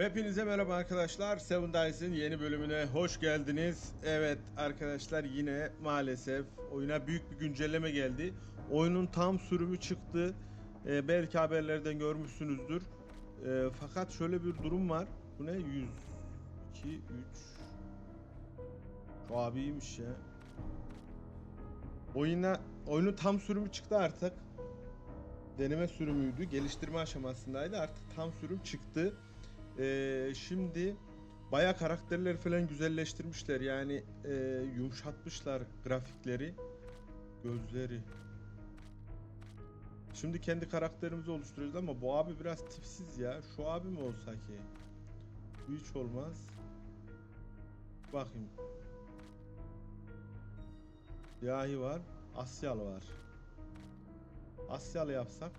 Hepinize merhaba arkadaşlar. Seven Dice'in yeni bölümüne hoş geldiniz. Evet arkadaşlar yine maalesef oyuna büyük bir güncelleme geldi. Oyunun tam sürümü çıktı. Ee, belki haberlerden görmüşsünüzdür. Ee, fakat şöyle bir durum var. Bu ne? 100, 2, 3. Şu abi iyiymiş ya. Oyuna, oyunun tam sürümü çıktı artık. Deneme sürümüydü. Geliştirme aşamasındaydı. Artık tam sürüm çıktı. Ee, şimdi baya karakterleri falan güzelleştirmişler. Yani e, yumuşatmışlar grafikleri gözleri. Şimdi kendi karakterimizi oluşturuyoruz ama bu abi biraz tipsiz ya. Şu abi mi olsa ki? Bu hiç olmaz. Bakayım. Yahi var Asyalı var. Asyalı yapsak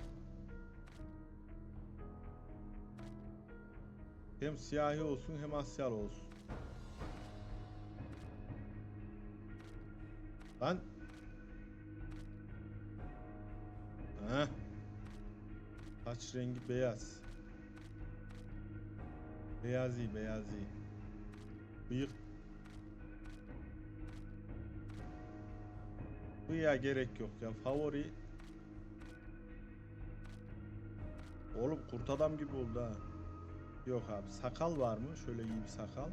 Hem siyahi olsun hem Asyalı olsun. Lan. Heh. Saç rengi beyaz. Beyazi beyazi. Bıyık. Bıyığa gerek yok ya. Favori. Oğlum kurt adam gibi oldu ha. Yok abi sakal var mı? Şöyle iyi bir sakal.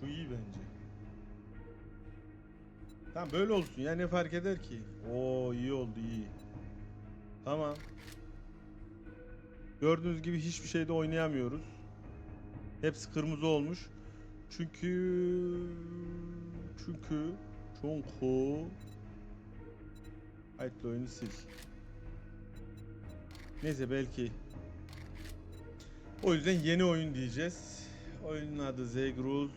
Şu iyi bence. Tamam böyle olsun ya ne fark eder ki? Oo iyi oldu iyi. Tamam. Gördüğünüz gibi hiçbir şeyde oynayamıyoruz. Hepsi kırmızı olmuş. Çünkü çünkü çünkü Kayıtlı oyunu sil. Neyse belki. O yüzden yeni oyun diyeceğiz. Oyunun adı Zegruz.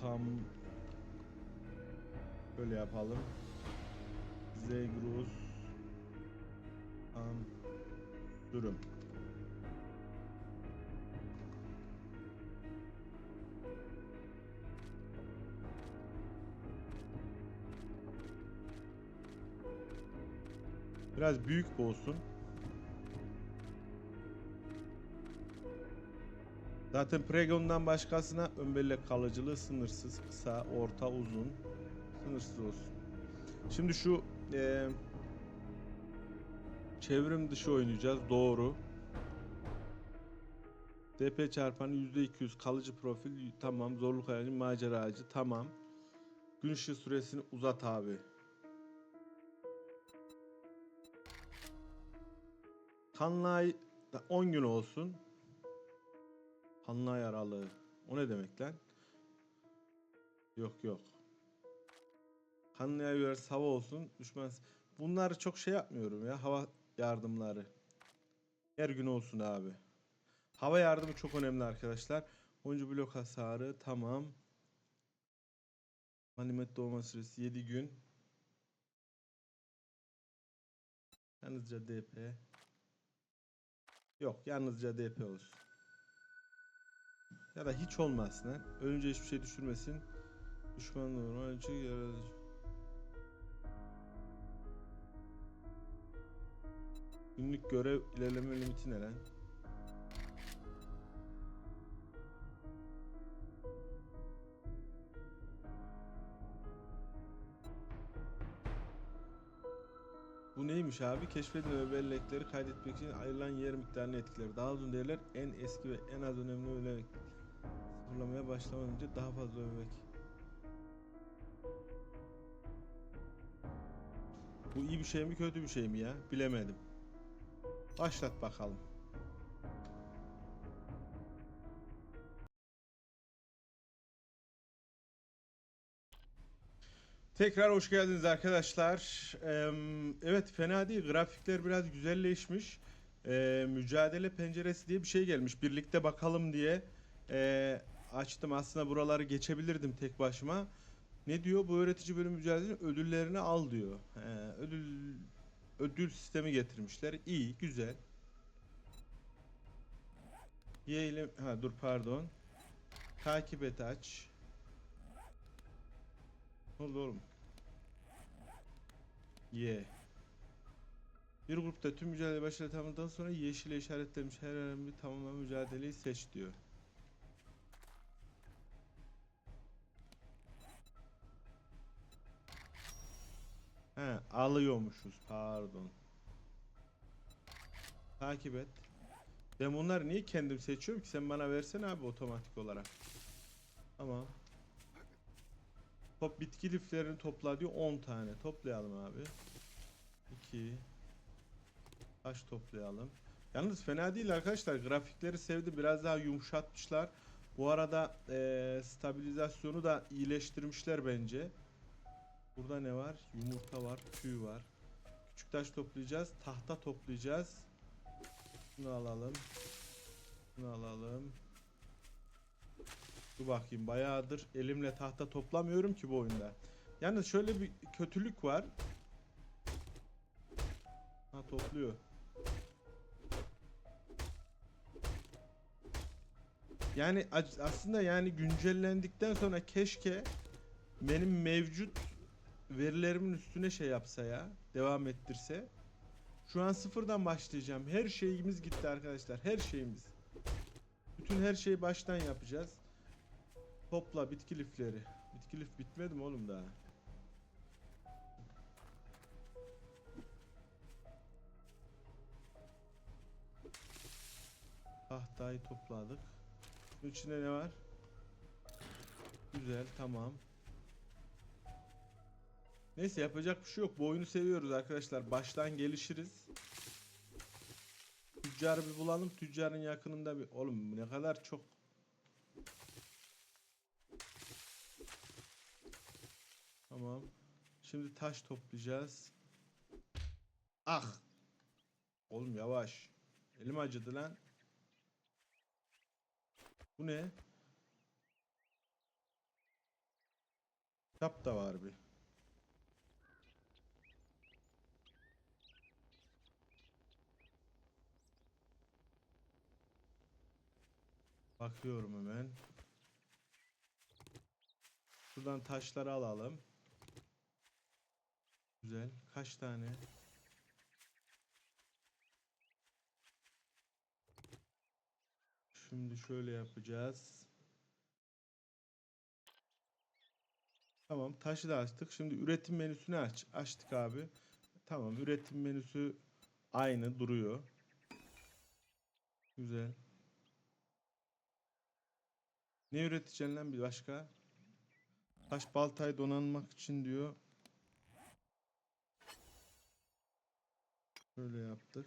Tam böyle yapalım. Zegruz tam sürüm. Biraz büyük olsun. Zaten Pregon'dan başkasına ön bellek kalıcılığı sınırsız, kısa, orta, uzun, sınırsız olsun. Şimdi şu eee, çevrim dışı oynayacağız. Doğru. DP çarpanı %200 kalıcı profil tamam. Zorluk ayarı maceracı tamam. Gün ışığı süresini uzat abi. Kanlay da 10 gün olsun. Kanlay aralığı. O ne demek lan? Yok yok. Kanlıya göre hava olsun. Düşman. Bunları çok şey yapmıyorum ya. Hava yardımları. Her gün olsun abi. Hava yardımı çok önemli arkadaşlar. Oyuncu blok hasarı tamam. Animet doğma süresi 7 gün. Yalnızca DP. Yok yalnızca DP olsun. Ya da hiç olmasın ha. Ölünce hiçbir şey düşürmesin. Düşman normal önce yaratıcı. Günlük görev ilerleme limiti ne lan? Bu neymiş abi? Keşfedilen bellekleri kaydetmek için ayrılan yer miktarını etkiler. Daha uzun değerler en eski ve en az önemli öğelerek sıfırlamaya başlamadan önce daha fazla övmek. Bu iyi bir şey mi kötü bir şey mi ya? Bilemedim. Başlat bakalım. Tekrar hoş geldiniz arkadaşlar. Evet fena değil. Grafikler biraz güzelleşmiş. Eee, mücadele penceresi diye bir şey gelmiş. Birlikte bakalım diye eee, açtım. Aslında buraları geçebilirdim tek başıma. Ne diyor? Bu öğretici bölüm mücadelenin ödüllerini al diyor. Ödül ödül sistemi getirmişler. İyi, güzel. Yeğelim, ha dur pardon. Takip et aç. Ne oldu oğlum? Y. Bir grupta tüm mücadele tamamladıktan sonra yeşile işaretlemiş her bir tamamlama mücadeleyi seç diyor. He, alıyormuşuz. Pardon. Takip et. Ben bunları niye kendim seçiyorum ki? Sen bana versene abi otomatik olarak. Tamam. Top bitki liflerini topla diyor 10 tane. Toplayalım abi. 2 Taş toplayalım. Yalnız fena değil arkadaşlar. Grafikleri sevdim. Biraz daha yumuşatmışlar. Bu arada eee, stabilizasyonu da iyileştirmişler bence. Burada ne var? Yumurta var, tüy var. Küçük taş toplayacağız. Tahta toplayacağız. Bunu alalım. Bunu alalım. Dur bakayım bayağıdır elimle tahta toplamıyorum ki bu oyunda. Yalnız şöyle bir kötülük var. Ha topluyor. Yani aslında yani güncellendikten sonra keşke benim mevcut verilerimin üstüne şey yapsa ya, devam ettirse. Şu an sıfırdan başlayacağım. Her şeyimiz gitti arkadaşlar. Her şeyimiz. Bütün her şeyi baştan yapacağız. Topla bitki lifleri. Bitki lif bitmedi mi oğlum daha? Tahtayı topladık. Bunun ne var? Güzel, tamam. Neyse yapacak bir şey yok. Bu oyunu seviyoruz arkadaşlar. Baştan gelişiriz. Tüccarı bir bulalım. Tüccarın yakınında bir... Oğlum ne kadar çok... Tamam. Şimdi taş toplayacağız. Ah! Oğlum yavaş. Elim acıdı lan. Bu ne? Kitap da var bir. Bakıyorum hemen. Şuradan taşları alalım. Güzel. Kaç tane? Şimdi şöyle yapacağız. Tamam, taşı da açtık. Şimdi üretim menüsünü aç. Açtık abi. Tamam, üretim menüsü aynı duruyor. Güzel. Ne üreteceksin lan bir başka? Taş baltayı donanmak için diyor. Böyle yaptık.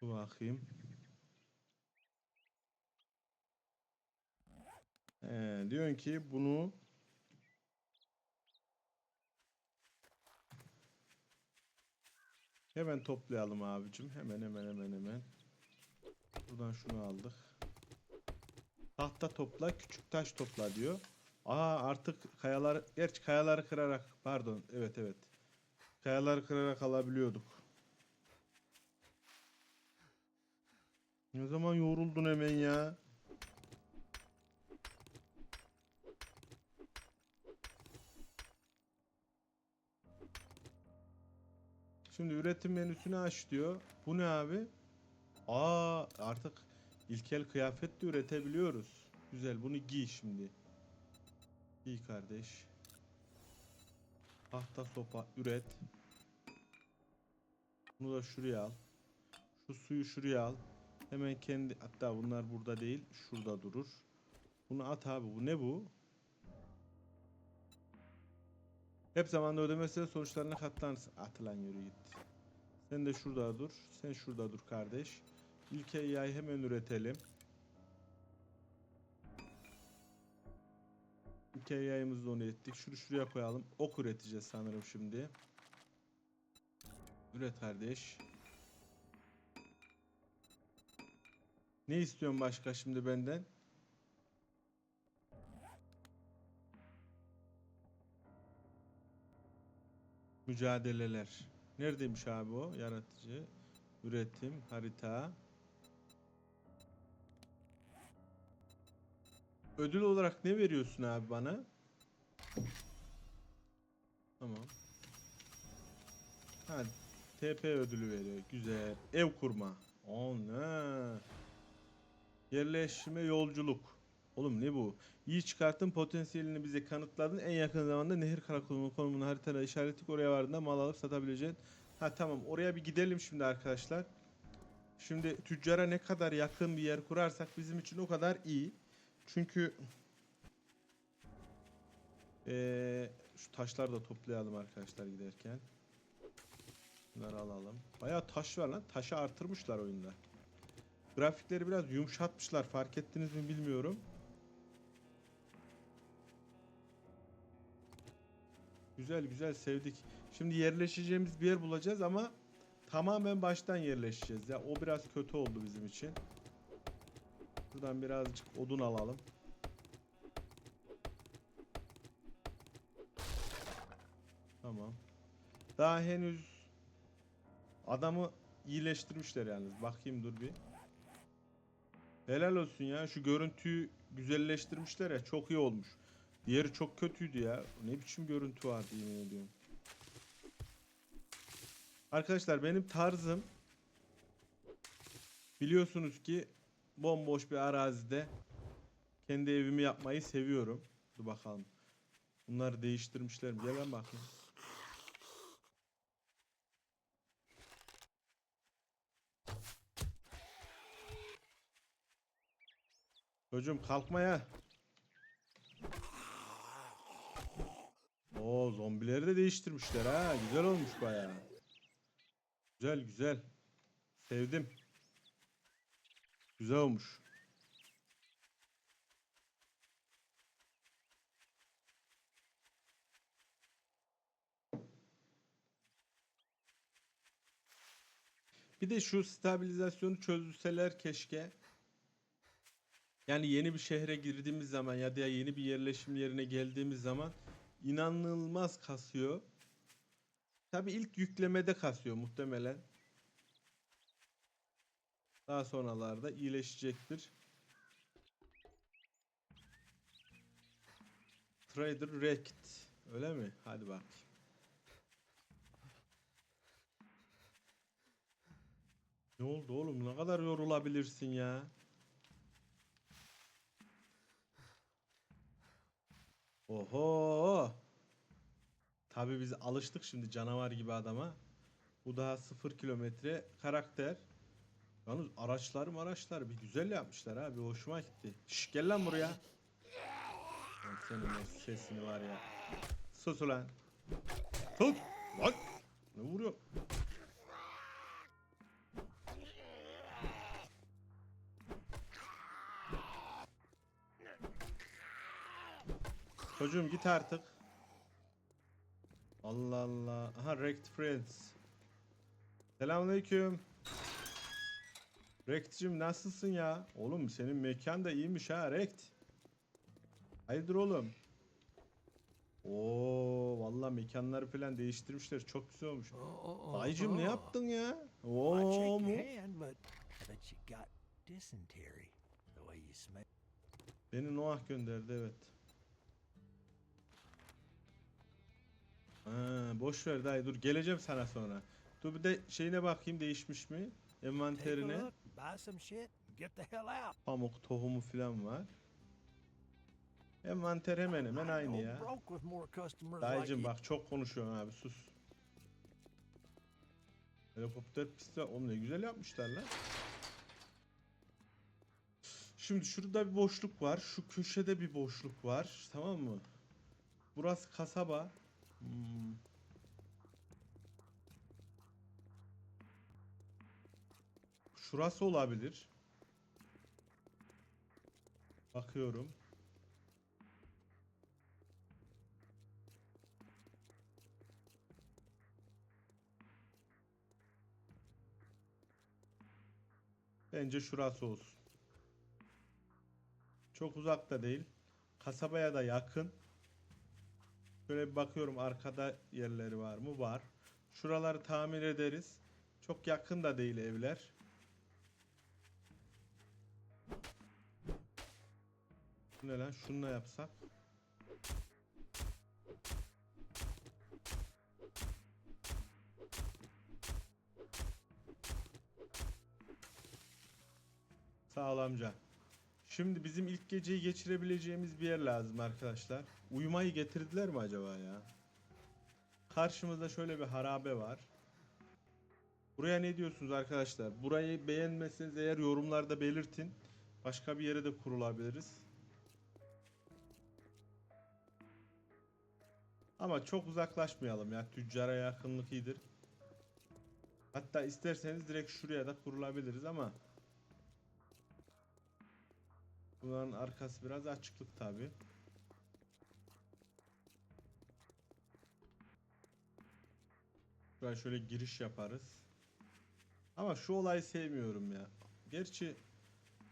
Dur bakayım. Ee, diyorsun ki bunu hemen toplayalım abicim. Hemen hemen hemen hemen. Buradan şunu aldık. Tahta topla, küçük taş topla diyor. Aa artık kayalar, gerçi kayaları kırarak, pardon, evet evet. Kayaları kırarak alabiliyorduk. Ne zaman yoruldun hemen ya? Şimdi üretim menüsünü aç diyor. Bu ne abi? Aa artık ilkel kıyafet de üretebiliyoruz. Güzel bunu giy şimdi. Giy kardeş. Tahta sopa üret. Bunu da şuraya al. Şu suyu şuraya al. Hemen kendi hatta bunlar burada değil şurada durur. Bunu at abi bu ne bu? Hep zamanda ödemezsen sonuçlarına katlanırsın. Atılan yürü git. Sen de şurada dur. Sen şurada dur kardeş. İlk yayı hemen üretelim. İlk yayımızı da onu ettik. Şunu şuraya koyalım. Ok üreteceğiz sanırım şimdi. Üret kardeş. Ne istiyorsun başka şimdi benden? Mücadeleler. Neredeymiş abi o? Yaratıcı. Üretim. Harita. Ödül olarak ne veriyorsun abi bana? Tamam. Ha, TP ödülü veriyor. Güzel. Ev kurma. O ne? Yerleşme yolculuk. Oğlum ne bu? İyi çıkarttın potansiyelini bize kanıtladın. En yakın zamanda nehir karakolunun konumunu haritada işaretlik oraya vardığında mal alıp satabileceğin. Ha tamam oraya bir gidelim şimdi arkadaşlar. Şimdi tüccara ne kadar yakın bir yer kurarsak bizim için o kadar iyi. Çünkü eee, şu taşları da toplayalım arkadaşlar giderken. Bunları alalım. Bayağı taş var lan. Taşı artırmışlar oyunda. Grafikleri biraz yumuşatmışlar. Fark ettiniz mi bilmiyorum. Güzel güzel sevdik. Şimdi yerleşeceğimiz bir yer bulacağız ama tamamen baştan yerleşeceğiz ya. O biraz kötü oldu bizim için. Buradan birazcık odun alalım. Tamam. Daha henüz adamı iyileştirmişler yalnız. Bakayım dur bir. Helal olsun ya. Şu görüntüyü güzelleştirmişler ya. Çok iyi olmuş. Diğeri çok kötüydü ya. Ne biçim görüntü vardı yemin ediyorum. Arkadaşlar benim tarzım biliyorsunuz ki bomboş bir arazide kendi evimi yapmayı seviyorum. Dur bakalım. Bunları değiştirmişler mi? Gel ben bakayım. Çocuğum kalkmaya. Oo zombileri de değiştirmişler ha. Güzel olmuş bayağı. Güzel güzel. Sevdim. Güzel olmuş. Bir de şu stabilizasyonu çözseler keşke. Yani yeni bir şehre girdiğimiz zaman ya da yeni bir yerleşim yerine geldiğimiz zaman inanılmaz kasıyor. Tabi ilk yüklemede kasıyor muhtemelen. Daha sonralarda iyileşecektir. Trader Rekt. Öyle mi? Hadi bak. Ne oldu oğlum? Ne kadar yorulabilirsin ya? Oho! Tabii biz alıştık şimdi canavar gibi adama. Bu daha sıfır kilometre karakter. Yalnız araçlar araçlar bir güzel yapmışlar ha bir hoşuma gitti. Şş gel lan buraya. Lan senin o sesini var ya. Sus ulan. Tut. Lan. Ne vuruyor? Çocuğum git artık. Allah Allah. Aha Rect Friends. Selamünaleyküm. Rect'cim nasılsın ya? Oğlum senin mekan da iyiymiş ha Rect. Hayırdır oğlum? Oo vallahi mekanları falan değiştirmişler. Çok güzel olmuş. Dayıcım ne yaptın ya? Oo mu? Beni Noah gönderdi evet. Ha, boş ver dayı dur geleceğim sana sonra. Dur bir de şeyine bakayım değişmiş mi? Envanterine. Pamuk tohumu falan var. Envanter hemen hemen aynı ya. Dayıcım bak çok konuşuyorsun abi sus. Helikopter pisti oğlum ne güzel yapmışlar lan. Şimdi şurada bir boşluk var. Şu köşede bir boşluk var. Tamam mı? Burası kasaba. Hmm. Şurası olabilir. Bakıyorum. Bence şurası olsun. Çok uzakta değil. Kasabaya da yakın. Şöyle bir bakıyorum arkada yerleri var mı? Var. Şuraları tamir ederiz. Çok yakın da değil evler. Ne lan? Şununla yapsak. Sağ ol amca. Şimdi bizim ilk geceyi geçirebileceğimiz bir yer lazım arkadaşlar. Uyumayı getirdiler mi acaba ya? Karşımızda şöyle bir harabe var. Buraya ne diyorsunuz arkadaşlar? Burayı beğenmezseniz eğer yorumlarda belirtin. Başka bir yere de kurulabiliriz. Ama çok uzaklaşmayalım ya. Tüccara yakınlık iyidir. Hatta isterseniz direkt şuraya da kurulabiliriz ama Bunların arkası biraz açıklık tabi. Şuraya şöyle giriş yaparız. Ama şu olayı sevmiyorum ya. Gerçi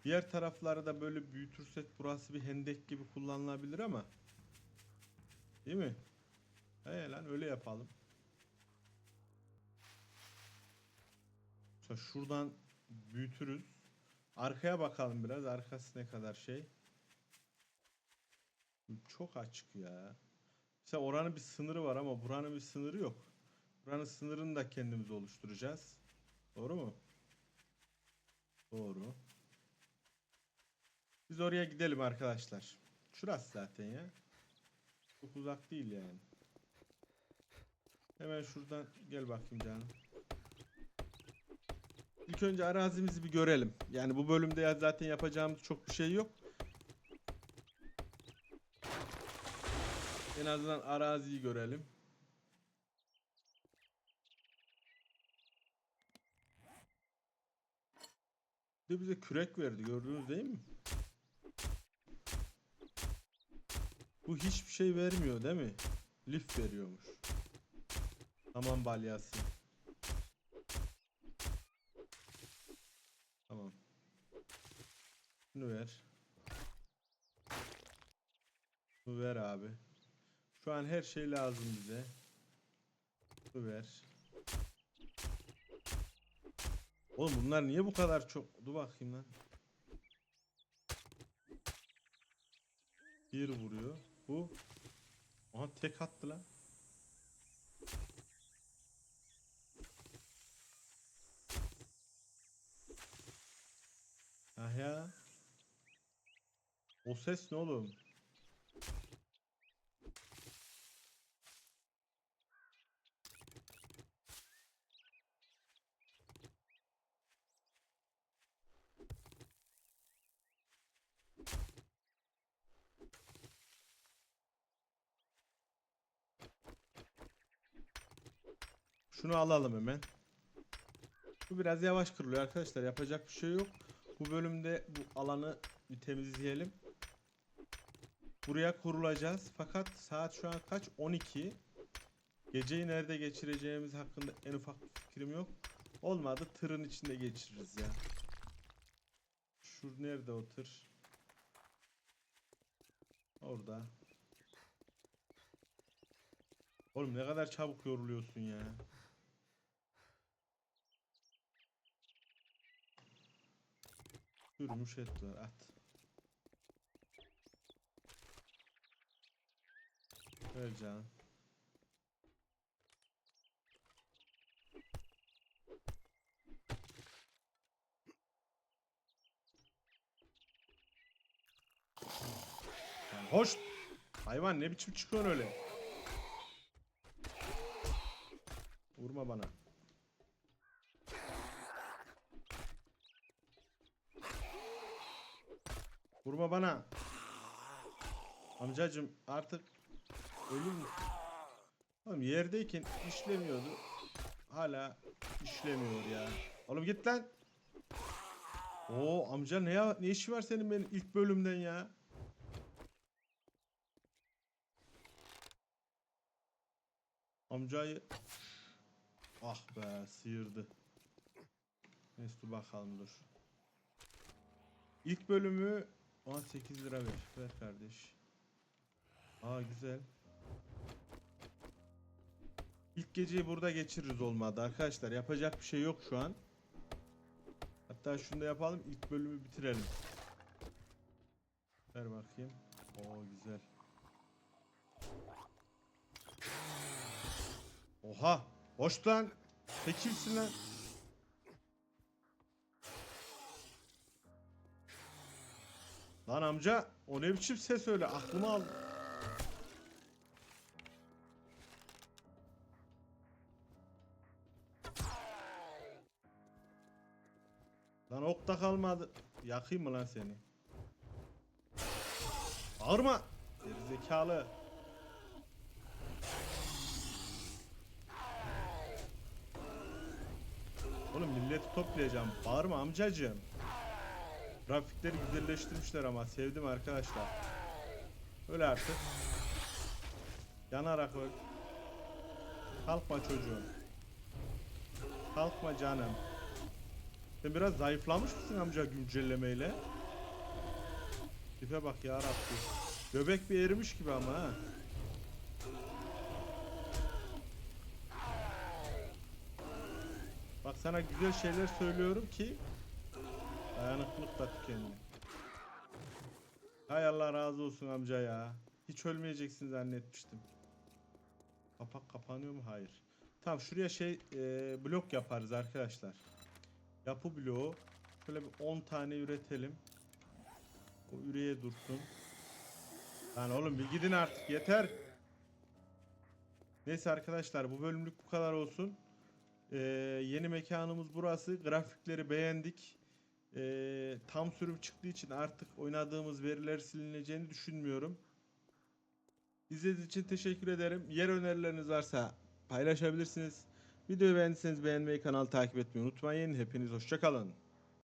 diğer tarafları da böyle büyütürsek burası bir hendek gibi kullanılabilir ama. Değil mi? He lan öyle yapalım. Mesela şuradan büyütürüz. Arkaya bakalım biraz. Arkası ne kadar şey. Çok açık ya. Mesela oranın bir sınırı var ama buranın bir sınırı yok. Buranın sınırını da kendimiz oluşturacağız. Doğru mu? Doğru. Biz oraya gidelim arkadaşlar. Şurası zaten ya. Çok uzak değil yani. Hemen şuradan gel bakayım canım. İlk önce arazimizi bir görelim. Yani bu bölümde ya zaten yapacağımız çok bir şey yok. En azından araziyi görelim. De bize kürek verdi gördünüz değil mi? Bu hiçbir şey vermiyor değil mi? Lif veriyormuş. Tamam balyası. Tamam. Şunu ver. Şunu ver abi. Şu an her şey lazım bize. Şunu ver. Oğlum bunlar niye bu kadar çok? Dur bakayım lan. Bir vuruyor. Bu. Aha tek attı lan. Ah ya. O ses ne oğlum? Şunu alalım hemen. Bu biraz yavaş kırılıyor arkadaşlar. Yapacak bir şey yok. Bu bölümde bu alanı bir temizleyelim. Buraya kurulacağız. Fakat saat şu an kaç? 12. Geceyi nerede geçireceğimiz hakkında en ufak bir fikrim yok. Olmadı tırın içinde geçiririz ya. Şur nerede o tır? Orada. Oğlum ne kadar çabuk yoruluyorsun ya. Sürmüş et var at. Lan Hoş. Hayvan ne biçim çıkıyorsun öyle? Vurma bana. Vurma bana. Amcacım artık ölür mü? Oğlum yerdeyken işlemiyordu. Hala işlemiyor ya. Oğlum git lan. Oo amca ne ya ne işi var senin benim ilk bölümden ya? Amcayı Ah be sıyırdı. Neyse dur bakalım dur. İlk bölümü 18 lira ver. Ver kardeş. Aa güzel. İlk geceyi burada geçiririz olmadı arkadaşlar. Yapacak bir şey yok şu an. Hatta şunu da yapalım. ilk bölümü bitirelim. Ver bakayım. Oo güzel. Oha! Hoş lan! Tekilsin lan. Lan amca o ne biçim ses öyle aklımı aldı. Lan ok da kalmadı. Yakayım mı lan seni? Bağırma. Gerizekalı. Oğlum milleti toplayacağım. Bağırma amcacığım. Grafikleri güzelleştirmişler ama sevdim arkadaşlar. Öyle artık. Yanarak öl. Kalkma çocuğum. Kalkma canım. Sen biraz zayıflamış mısın amca güncellemeyle? Tipe bak ya Rabbi. Göbek bir erimiş gibi ama ha. Bak sana güzel şeyler söylüyorum ki dayanıklılık da tükendi. Hay Allah razı olsun amca ya. Hiç ölmeyeceksin zannetmiştim. Kapak kapanıyor mu? Hayır. Tamam şuraya şey e, blok yaparız arkadaşlar. Yapı bloğu. Şöyle bir 10 tane üretelim. O üreye dursun. Lan oğlum bir gidin artık yeter. Neyse arkadaşlar bu bölümlük bu kadar olsun. Ee, yeni mekanımız burası. Grafikleri beğendik. Ee, tam sürüm çıktığı için artık oynadığımız veriler silineceğini düşünmüyorum. İzlediğiniz için teşekkür ederim. Yer önerileriniz varsa paylaşabilirsiniz. Videoyu beğendiyseniz beğenmeyi, kanalı takip etmeyi unutmayın. Hepiniz hoşçakalın.